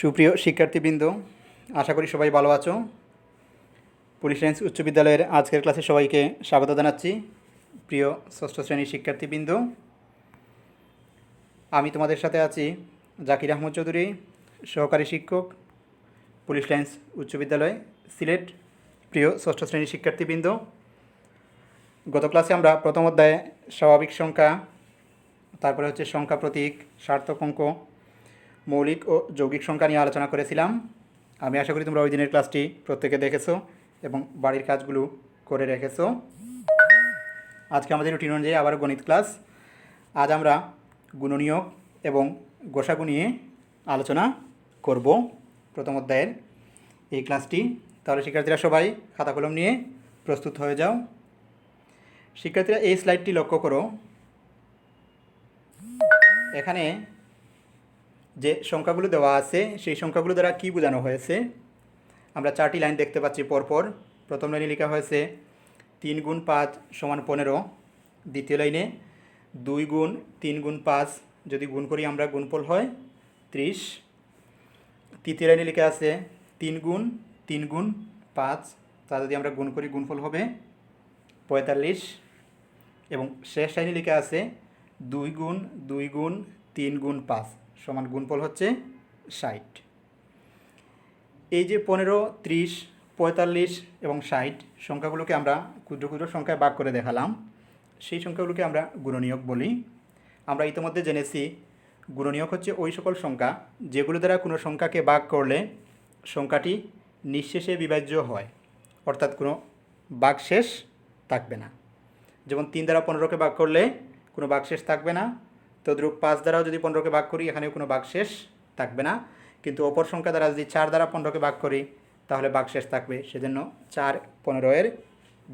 সুপ্রিয় শিক্ষার্থীবৃন্দ, আশা করি সবাই ভালো আছো। পুলিশ লাইন্স উচ্চ বিদ্যালয়ের আজকের ক্লাসে সবাইকে স্বাগত জানাচ্ছি। প্রিয় ষষ্ঠ শ্রেণির শিক্ষার্থীবৃন্দ, আমি তোমাদের সাথে আছি জাকির আহমদ চৌধুরী, সহকারী শিক্ষক, পুলিশ লাইন্স উচ্চ বিদ্যালয়, সিলেট। প্রিয় ষষ্ঠ শ্রেণির শিক্ষার্থীবৃন্দ, গত ক্লাসে আমরা প্রথম অধ্যায়ে স্বাভাবিক সংখ্যা, তারপরে হচ্ছে সংখ্যা প্রতীক, সার্থক অঙ্ক মৌলিক ও যৌগিক সংখ্যা নিয়ে আলোচনা করেছিলাম। আমি আশা করি তোমরা ওই দিনের ক্লাসটি প্রত্যেকে দেখেছ এবং বাড়ির কাজগুলো করে রেখেছো। আজকে আমাদের রুটিন অনুযায়ী আবার গণিত ক্লাস। আজ আমরা গুণনীয়ক এবং গোসাগু নিয়ে আলোচনা করব প্রথম অধ্যায়ের এই ক্লাসটি। তাহলে শিক্ষার্থীরা সবাই খাতা কলম নিয়ে প্রস্তুত হয়ে যাও। শিক্ষার্থীরা এই স্লাইডটি লক্ষ্য করো। এখানে যে সংখ্যাগুলো দেওয়া আছে, সেই সংখ্যাগুলো দ্বারা কী বোঝানো হয়েছে? আমরা চারটি লাইন দেখতে পাচ্ছি পরপর। প্রথম লাইনে লেখা হয়েছে, তিন গুণ পাঁচ সমান পনেরো। দ্বিতীয় লাইনে, দুই গুণ তিন গুণ পাঁচ, যদি গুণ করি আমরা গুণফল হয় ত্রিশ। তৃতীয় লাইনে লেখা আছে, তিন গুণ তিন গুণ পাঁচ, তা যদি আমরা গুণ করি গুণফল হবে পঁয়তাল্লিশ। এবং শেষ লাইনে লেখা আছে, দুই গুণ দুই গুণ তিন গুণ পাঁচ। সমান গুণফল হচ্ছে ষাট। এই যে পনেরো, ত্রিশ, পঁয়তাল্লিশ এবং ষাট সংখ্যাগুলোকে আমরা ক্ষুদ্র ক্ষুদ্র সংখ্যায় ভাগ করে দেখালাম, সেই সংখ্যাগুলোকে আমরা গুণনীয়ক বলি। আমরা ইতিমধ্যে জেনেছি গুণনীয়ক হচ্ছে ওই সকল সংখ্যা যেগুলো দ্বারা কোনো সংখ্যাকে ভাগ করলে সংখ্যাটি নিঃশেষে বিভাজ্য হয়, অর্থাৎ কোনো বাকশেষ থাকবে না। যেমন তিন দ্বারা পনেরোকে ভাগ করলে কোনো বাকশেষ থাকবে না তদ্রূপ পাঁচ দ্বারাও যদি পনেরোকে ভাগ করি, এখানেও কোনো বাকশেষ থাকবে না। কিন্তু অপর সংখ্যা দ্বারা যদি চার দ্বারা পনেরোকে ভাগ করি, তাহলে বাকশেষ থাকবে। সেজন্য চার পনেরো এর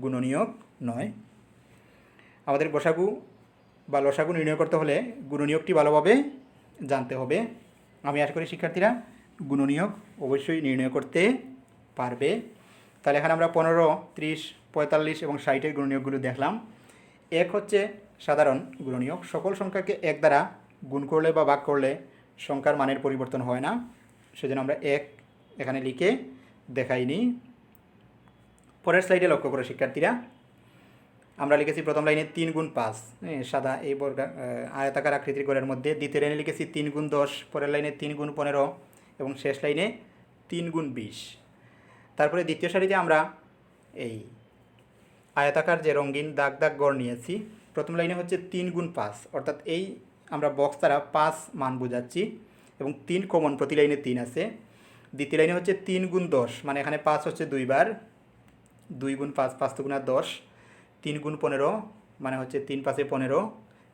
গুণনীয়ক নয়। আমাদের গোসাগু বা লসাগু নির্ণয় করতে হলে গুণনীয়কটি ভালোভাবে জানতে হবে। আমি আশা করি শিক্ষার্থীরা গুণনীয়ক অবশ্যই নির্ণয় করতে পারবে। তাহলে এখানে আমরা পনেরো, ত্রিশ, পঁয়তাল্লিশ এবং ষাটের গুণনীয়কগুলো দেখলাম। এক হচ্ছে সাধারণ গুণনীয়ক। সকল সংখ্যাকে এক দ্বারা গুণ করলে বা ভাগ করলে সংখ্যার মানের পরিবর্তন হয় না। সেজন্য আমরা এক এখানে লিখে দেখাইনি। পরের স্লাইডে লক্ষ্য করো শিক্ষার্থীরা। আমরা লিখেছি প্রথম লাইনে তিন গুণ পাঁচ। হ্যাঁ, সাদা এই বর্গা আয়তাকার আকৃতির গড়ের মধ্যে। দ্বিতীয় লাইনে লিখেছি তিন গুণ দশ। পরের লাইনে তিন গুণ পনেরো। এবং শেষ লাইনে তিন গুণ বিশ। তারপরে দ্বিতীয় সারিতে আমরা এই আয়তাকার যে রঙিন দাগ দাগ গড় নিয়েছি প্রথম লাইনে হচ্ছে তিন গুণ পাঁচ, অর্থাৎ এই আমরা বক্স দ্বারা পাঁচ মান বোঝাচ্ছি এবং তিন কমন প্রতি লাইনে তিন আছে। দ্বিতীয় লাইনে হচ্ছে তিন গুণ দশ মানে এখানে পাঁচ হচ্ছে দুইবার। দুই গুণ পাঁচ পাঁচ তো গুণা দশ। তিন গুণ পনেরো মানে হচ্ছে তিন পাশে পনেরো।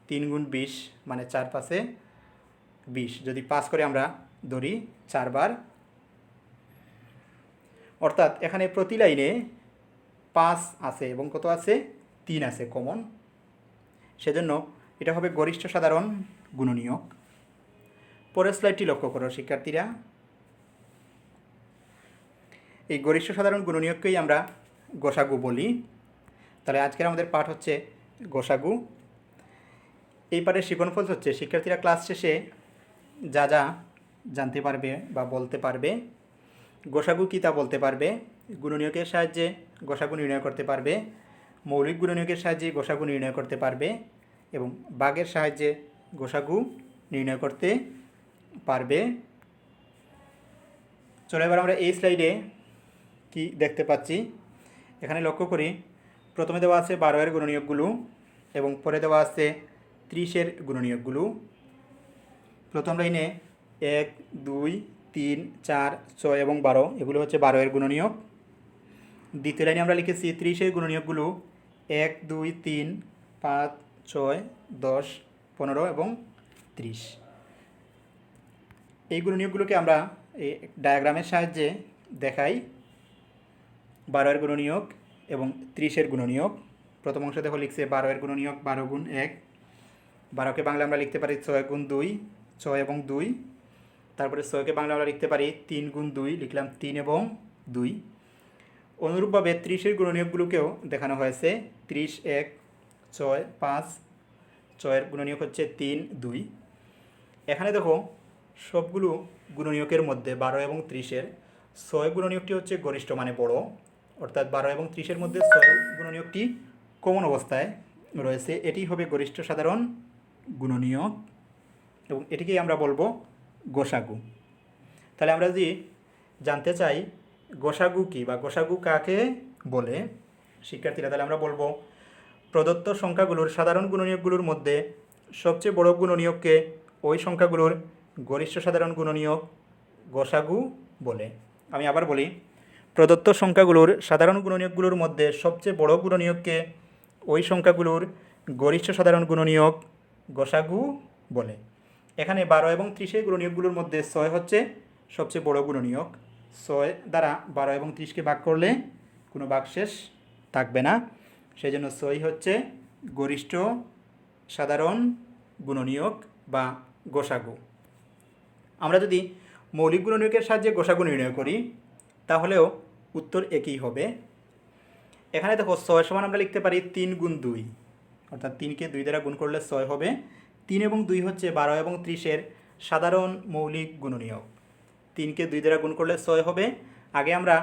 তিন গুণ বিশ মানে চার পাশে বিশ। যদি পাঁচ করে আমরা ধরি চারবার। অর্থাৎ এখানে প্রতি লাইনে পাঁচ আছে এবং কত আছে? তিন আছে কমন সেজন্য এটা হবে গরিষ্ঠ সাধারণ গুণনীয়ক। পরের স্লাইডটি লক্ষ্য করো, শিক্ষার্থীরা। এই গরিষ্ঠ সাধারণ গুণনীয়ককেই আমরা গোসাগু বলি। তাহলে আজকের আমাদের পাঠ হচ্ছে গোসাগু। এই পাঠের শিকনফল হচ্ছে, শিক্ষার্থীরা ক্লাস শেষে যা যা জানতে পারবে বা বলতে পারবে, গোসাগু কী তা বলতে পারবে, গুণনীয়কের সাহায্যে গোসাগু নির্ণয় করতে পারবে মৌলিক গুণনীয়কের সাহায্যে গোসাগু নির্ণয় করতে পারবে এবং বাঘের সাহায্যে গোসাগু নির্ণয় করতে পারবে। চলে এবার আমরা এই স্লাইডে কি দেখতে পাচ্ছি? এখানে লক্ষ্য করি, প্রথমে দেওয়া আছে বারো এর গুণনীয়কগুলো এবং পরে দেওয়া আছে ত্রিশের গুণনীয়কগুলো। প্রথম লাইনে এক, দুই, তিন, চার, ছয় এবং বারো, এগুলো হচ্ছে বারো এর গুণনীয়ক। দ্বিতীয় লাইনে আমরা লিখেছি ত্রিশের গুণনীয়কগুলো এক, দুই, তিন, পাঁচ, ছয়, দশ, পনেরো এবং ত্রিশ। এই গুণনীয়কগুলোকে আমরা এই ডায়াগ্রামের সাহায্যে দেখাই। বারোয়ের গুণনীয়ক এবং ত্রিশের গুণনীয়ক। প্রথম অংশ দেখো লিখছে বারোয়ের গুণনীয়ক, বারো গুণ এক। বারোকে বাংলা আমরা লিখতে পারি ছয় গুণ দুই, ছয় এবং দুই। তারপরে ছয়কে বাংলা আমরা লিখতে পারি তিন গুণ দুই, লিখলাম তিন এবং দুই। অনুরূপভাবে ত্রিশের গুণনীয়কগুলোকেও দেখানো হয়েছে। ত্রিশ, এক, ছয়, পাঁচ, ছয়ের গুণনীয়ক হচ্ছে তিন, দুই। এখানে দেখো, সবগুলো গুণনীয়কের মধ্যে বারো এবং ত্রিশের ছয় গুণনীয়কটি হচ্ছে গরিষ্ঠ মানে বড়। অর্থাৎ বারো এবং ত্রিশের মধ্যে ছয় গুণনীয়কটি কমন অবস্থায় রয়েছে। এটি হবে গরিষ্ঠ সাধারণ গুণনীয়ক এবং এটিকেই আমরা বলব গোসাগু। তাহলে আমরা যদি জানতে চাই গোসাগু কি বা গোসাগু কাকে বলে? শিক্ষার্থীরা, তাহলে আমরা বলব, প্রদত্ত সংখ্যাগুলোর সাধারণ গুণনীয়কগুলোর মধ্যে সবচেয়ে বড় গুণনীয়ককে ওই সংখ্যাগুলোর গরিষ্ঠ সাধারণ গুণনীয়ক গোসাগু বলে। আমি আবার বলি, প্রদত্ত সংখ্যাগুলোর সাধারণ গুণনীয়কগুলোর মধ্যে সবচেয়ে বড় গুণনীয়ককে ওই সংখ্যাগুলোর গরিষ্ঠ সাধারণ গুণনীয়ক গোসাগু বলে। এখানে বারো এবং ত্রিশের গুণনীয়কগুলোর মধ্যে ছয় হচ্ছে সবচেয়ে বড় গুণনীয়ক। ছয় দ্বারা বারো এবং ত্রিশকে ভাগ করলে কোনো ভাগশেষ থাকবে না। সেই জন্য ছয় হচ্ছে গরিষ্ঠ, সাধারণ, গুণনীয়ক বা গোসাগু। আমরা যদি মৌলিক গুণনীয়কের সাহায্যে গোসাগু নির্ণয় করি, তাহলেও উত্তর একই হবে। এখানে দেখো ছয় সমান আমরা লিখতে পারি তিন গুণ দুই। অর্থাৎ তিনকে দুই দ্বারা গুণ করলে ছয় হবে। তিন এবং দুই হচ্ছে বারো এবং ত্রিশের সাধারণ মৌলিক গুণনীয়ক। তিনকে দুই দ্বারা গুণ করলে ছয় হবে। আগে আমরা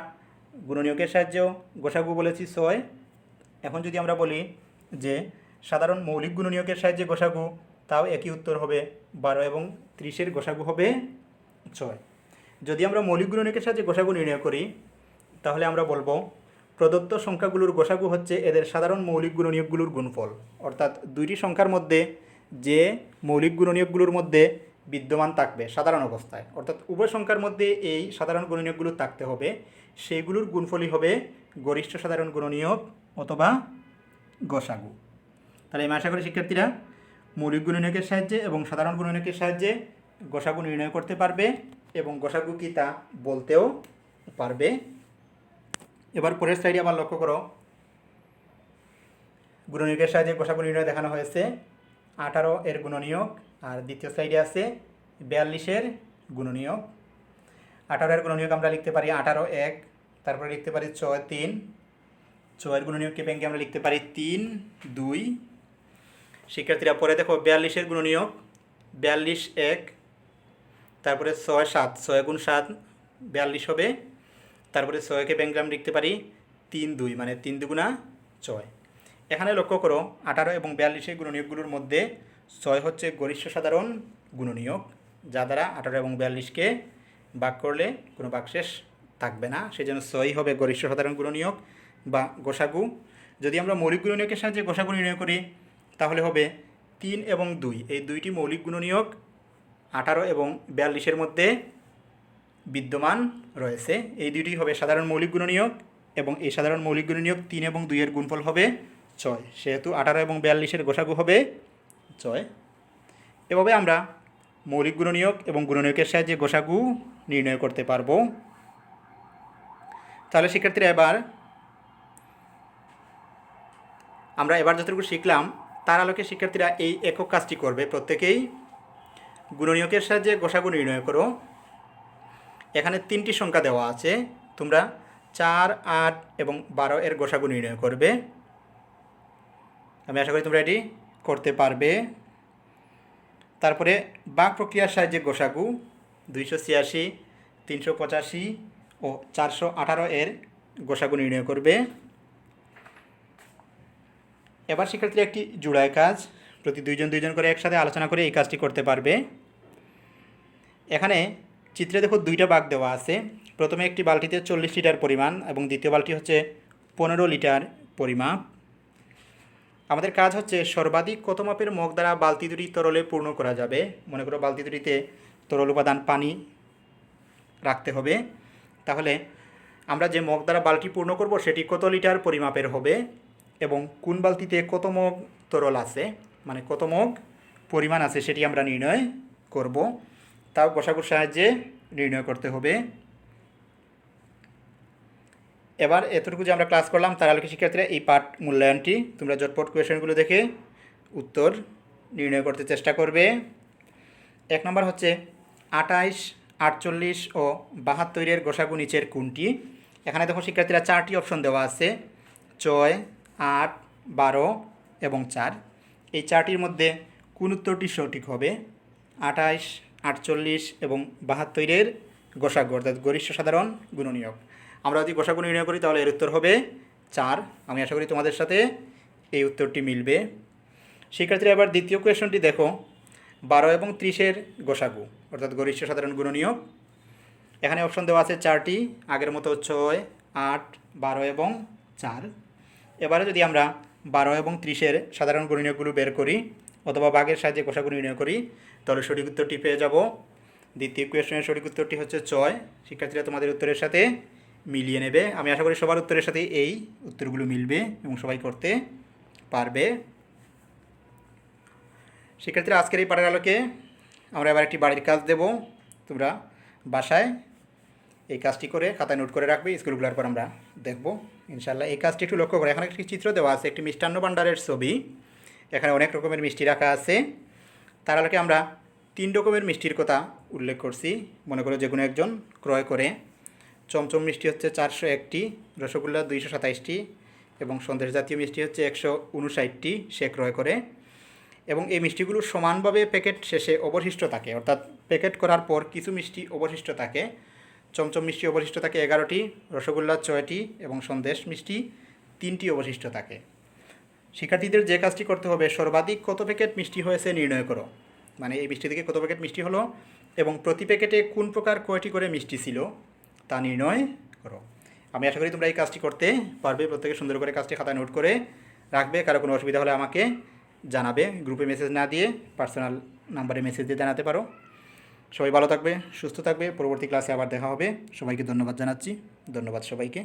গুণনীয়কের সাহায্যেও গোসাগু বলেছি ছয়। এখন যদি আমরা বলি যে সাধারণ মৌলিক গুণনীয়কের সাহায্যে গোসাগু, তাও একই উত্তর হবে বারো এবং ত্রিশের গোসাগু হবে ছয়। যদি আমরা মৌলিক গুণনীয়কের সাহায্যে গোসাগু নির্ণয় করি, তাহলে আমরা বলব প্রদত্ত সংখ্যাগুলোর গোসাগু হচ্ছে এদের সাধারণ মৌলিক গুণনীয়কগুলোর গুণফল। অর্থাৎ দুইটি সংখ্যার মধ্যে যে মৌলিক গুণনীয়কগুলোর মধ্যে বিদ্যমান থাকবে সাধারণ অবস্থায়। অর্থাৎ উভয় সংখ্যার মধ্যে এই সাধারণ গুণনীয়কগুলো থাকতে হবে। সেইগুলোর গুণফলই হবে গরিষ্ঠ সাধারণ গুণনীয়ক অথবা গোসাগু। তাহলে আমি আশা করি শিক্ষার্থীরা মৌলিক গুণনীয়কের সাহায্যে এবং সাধারণ গুণনীয়কের সাহায্যে গোসাগু নির্ণয় করতে পারবে এবং গোসাগু কি তা বলতেও পারবে। এবার পরের সাইডে আবার লক্ষ্য করো। গুণনীয়কের সাহায্যে গোসাগু নির্ণয় দেখানো হয়েছে। আঠারো এর গুণনীয়ক আর দ্বিতীয় সাইডে আছে বিয়াল্লিশের গুণনীয়ক। আঠারো এর গুণনীয়ক আমরা লিখতে পারি আঠারো এক, তারপরে লিখতে পারি ছয় তিন ছয়ের গুণনীয়ককে ব্যাংকে আমরা লিখতে পারি তিন, দুই। শিক্ষার্থীরা, পরে দেখো বিয়াল্লিশের গুণনীয়ক, বিয়াল্লিশ এক, তারপরে ছয় সাত, ছয় গুণ সাত বিয়াল্লিশ হবে। তারপরে ছয়কে ব্যাংকে আমরা লিখতে পারি তিন দুই মানে তিন দুগুণা ছয়। এখানে লক্ষ্য করো, আঠারো এবং বিয়াল্লিশের গুণনীয়কগুলোর মধ্যে ছয় হচ্ছে গরিষ্ঠ সাধারণ গুণনীয়ক, যা দ্বারা আঠারো এবং বিয়াল্লিশকে ভাগ করলে কোনো বাকশেষ থাকবে না। সেজন্য ছয়ই হবে গরিষ্ঠ সাধারণ গুণনীয়ক বা গোসাগু। যদি আমরা মৌলিক গুণনীয়কের সাহায্যে গোসাগু নির্ণয় করি, তাহলে হবে তিন এবং দুই। এই দুইটি মৌলিক গুণনীয়ক আঠারো এবং বিয়াল্লিশের মধ্যে বিদ্যমান রয়েছে। এই দুইটি হবে সাধারণ মৌলিক গুণনীয়ক এবং এই সাধারণ মৌলিক গুণনীয়ক তিন এবং দুইয়ের গুণফল হবে ছয়। সেহেতু আঠারো এবং বিয়াল্লিশের গোসাগু হবে ছয়। এভাবে আমরা মৌলিক গুণনীয়ক এবং গুণনীয়কের সাহায্যে গোসাগু নির্ণয় করতে পারব। তাহলে শিক্ষার্থীরা এবার আমরা এবার যতটুকু শিখলাম, তার আলোকে শিক্ষার্থীরা এই একক কাজটি করবে। প্রত্যেকেই গুণনীয়কের সাহায্যে গোসাগু নির্ণয় করো। এখানে তিনটি সংখ্যা দেওয়া আছে। তোমরা চার, আট এবং বারো এর গোসাগু নির্ণয় করবে। আমি আশা করি তোমরা এটি করতে পারবে। তারপরে বাক প্রক্রিয়ার সাহায্যে গোসাগু, দুইশো ছিয়াশি, তিনশো পঁচাশি ও চারশো আঠারো এর গোসাগু নির্ণয় করবে। এবার শিক্ষার্থীরা একটি জোড়ায় কাজ, প্রতি দুইজন দুইজন করে একসাথে আলোচনা করে এই কাজটি করতে পারবে। এখানে চিত্রে দেখো দুইটা বাঘ দেওয়া আছে। প্রথমে একটি বালতিতে চল্লিশ লিটার পরিমাণ এবং দ্বিতীয় বালতি হচ্ছে পনেরো লিটার পরিমাপ। আমাদের কাজ হচ্ছে সর্বাধিক কত মাপের মগ দ্বারা বালতি দুটি তরলে পূর্ণ করা যাবে? মনে করো বালতি দুটিতে তরল উপাদান পানি রাখতে হবে। তাহলে আমরা যে মগ দ্বারা বালতি পূর্ণ করব সেটি কত লিটার পরিমাপের হবে এবং কোন বালতিতে কত মগ তরল আছে? মানে কত মগ পরিমাণ আছে সেটি আমরা নির্ণয় করব। তাও গোসাগুর সাহায্যে নির্ণয় করতে হবে। এবার এতটুকু যে আমরা ক্লাস করলাম, তার আলোকে শিক্ষার্থীরা এই পাঠ মূল্যায়নটি, তোমরা জটপট কোয়েশনগুলো দেখে উত্তর নির্ণয় করতে চেষ্টা করবে। এক নম্বর হচ্ছে, আটাইশ, আটচল্লিশ ও বাহাত্তরের গোসাগু নিচের কোনটি? এখানে দেখো শিক্ষার্থীরা চারটি অপশন দেওয়া আছে, ছয়, আট, বারো এবং চার। এই চারটির মধ্যে কোন উত্তরটি সঠিক হবে? আটাইশ, আটচল্লিশ এবং বাহাত্তরের গোসাগু, অর্থাৎ গরিষ্ঠ সাধারণ গুণনীয়ক। আমরা যদি গোসাগু নির্ণয় করি, তাহলে এর উত্তর হবে চার। আমি আশা করি তোমাদের সাথে এই উত্তরটি মিলবে। শিক্ষার্থীরা, এবার দ্বিতীয় কোয়েশনটি দেখো। বারো এবং ত্রিশের গোসাগু অর্থাৎ গরিষ্ঠ সাধারণ গুণনীয়ক। এখানে অপশন দেওয়া আছে চারটি। আগের মতো ছয়, আট, বারো এবং চার। এবারে যদি আমরা বারো এবং ত্রিশের সাধারণ গুণনীয়কগুলো বের করি, অথবা বাঘের সাহায্যে কোষাগু নির্ণয় করি, তাহলে সঠিক উত্তরটি পেয়ে যাব। দ্বিতীয় কোয়েশনের সঠিক উত্তরটি হচ্ছে ছয়। শিক্ষার্থীরা, তোমাদের উত্তরের সাথে মিলিয়ে নেবে। আমি আশা করি সবার উত্তরের সাথে এই উত্তরগুলো মিলবে এবং সবাই করতে পারবে। শিক্ষার্থীরা, আজকের এই পাঠের আলোকে আমরা এবার একটি বাড়ির কাজ দেব। তোমরা বাসায় এই কাজটি করে খাতায় নোট করে রাখবে, স্কুলগুলোর পর আমরা দেখব। ইনশাল্লাহ এই কাজটি একটু লক্ষ্য করে। এখানে একটি চিত্র দেওয়া আছে, একটি মিষ্টান্ন ভাণ্ডারের ছবি। এখানে অনেক রকমের মিষ্টি রাখা আছে। তার আলোকে আমরা তিন রকমের মিষ্টির কথা উল্লেখ করছি। মনে করো যে কোনো একজন ক্রয় করে চমচম মিষ্টি হচ্ছে চারশো একটি, রসগোল্লা দুইশো সাতাইশটি এবং সন্দেশ জাতীয় মিষ্টি হচ্ছে একশো উনষাটটি সে ক্রয় করে। এবং এই মিষ্টিগুলো সমানভাবে প্যাকেট শেষে অবশিষ্ট থাকে। অর্থাৎ প্যাকেট করার পর কিছু মিষ্টি অবশিষ্ট থাকে। চমচম মিষ্টি অবশিষ্ট থাকে এগারোটি, রসগোল্লা ছয়টি এবং সন্দেশ মিষ্টি তিনটি অবশিষ্ট থাকে। শিক্ষার্থীদের যে কাজটি করতে হবে, সর্বাধিক কত প্যাকেট মিষ্টি হয়েছে নির্ণয় করো। মানে এই মিষ্টি থেকে কত প্যাকেট মিষ্টি হলো এবং প্রতি প্যাকেটে কোন প্রকার কয়টি করে মিষ্টি ছিল? তা নির্ণয় করো। আমি আশা করি তোমরা এই কাজটি করতে পারবে, প্রত্যেকে সুন্দর করে কাজটি খাতায় নোট করে রাখবে, কারও কোনো অসুবিধা হলে আমাকে জানাবে, গ্রুপে মেসেজ না দিয়ে পার্সোনাল নাম্বারে মেসেজ দিয়ে জানাতে পারো। সবাই ভালো থাকবে, সুস্থ থাকবে, পরবর্তী ক্লাসে আবার দেখা হবে। সবাইকে ধন্যবাদ জানাচ্ছি, ধন্যবাদ সবাইকে।